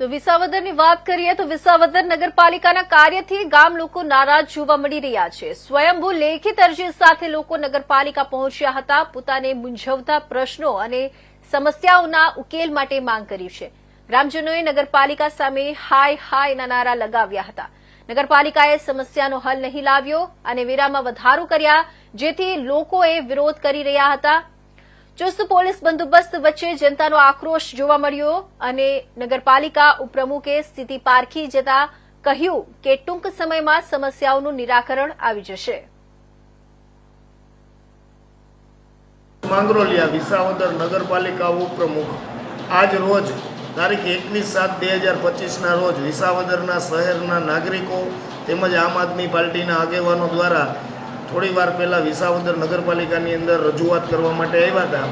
તો વિસાવદરની વાત કરીએ તો વિસાવદર નગરપાલિકાના કાર્યથી ગામ લોકો નારાજ જોવા મળી રહ્યા છે. સ્વયંભૂ લેખિત અરજી સાથે લોકો નગરપાલિકા પહોંચ્યા હતા. પોતાને મૂંઝવતા પ્રશ્નો અને સમસ્યાઓના ઉકેલ માટે માંગ કરી છે. ગ્રામજનોએ નગરપાલિકા સામે હાય હાયના નારા લગાવ્યા હતા. નગરપાલિકાએ સમસ્યાનો હલ નહીં લાવ્યો અને વેરામાં વધારો કર્યા, જેથી લોકોએ વિરોધ કરી રહ્યા હતા. ચુસ્ત પોલીસ બંદોબસ્ત વચ્ચે જનતાનો આક્રોશ જોવા મળ્યો અને નગરપાલિકા ઉપપ્રમુખે સ્થિતિ પારખી જતા કહ્યું કે ટૂંક સમયમાં સમસ્યાઓનું નિરાકરણ આવી જશે. માંગરોલિયા વિસાવદર નગરપાલિકા ઉપપ્રમુખ આજ રોજ તારીખ એકવીસ સાત બે હજાર પચીસના રોજ વિસાવદરના શહેરના નાગરિકો તેમજ આમ આદમી પાર્ટીના આગેવાનો દ્વારા થોડી વાર પહેલાં વિસાવદર નગરપાલિકાની અંદર રજૂઆત કરવા માટે આવ્યા હતા.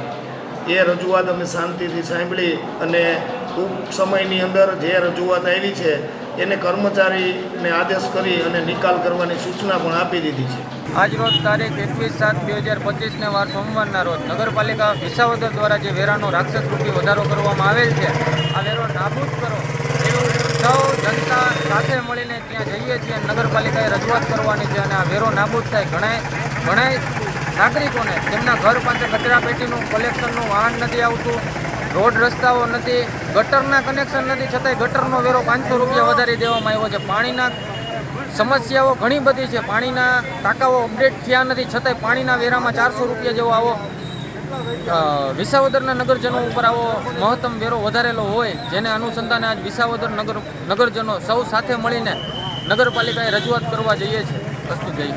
એ રજૂઆત અમે શાંતિથી સાંભળી અને ટૂંક સમયની અંદર જે રજૂઆત આવી છે, એને કર્મચારીને આદેશ કરી અને નિકાલ કરવાની સૂચના પણ આપી દીધી છે. આજ રોજ તારીખ એકવીસ સાત બે હજાર પચીસને વાર સોમવારના રોજ નગરપાલિકા વિસાવદર દ્વારા જે વેરાનો રાક્ષસ રૂપી વધારો કરવામાં આવેલ છે, આ વેરો નાબૂદ કરો. એવું સૌ જનતા સાથે મળીને ત્યાં જઈએ છીએ. નગરપાલિકાએ રજૂઆત કરવાની છે અને આ વેરો નાબૂદ થાય. ઘણા ઘણા નાગરિકોને તેમના ઘર પાસે કચરાપેટીનું કલેક્શનનું વાહન નથી આવતું, રોડ રસ્તાઓ નથી, ગટરના કનેક્શન નથી, છતાંય ગટરનો વેરો પાંચસો રૂપિયા વધારી દેવામાં આવ્યો છે. પાણીના સમસ્યાઓ ઘણી બધી છે. પાણીના ટાંકાઓ અપડેટ થયા નથી, છતાંય પાણીના વેરામાં ચારસો રૂપિયા જેવો આવો વિસાવદરના નગરજનો ઉપર આવો મહત્તમ વેરો વધારેલો હોય, જેને અનુસંધાને આજ વિસાવદર નગર, નગરજનો સૌ સાથે મળીને નગરપાલિકાએ રજૂઆત કરવા જઈએ છીએ. વસ્તુ જઈએ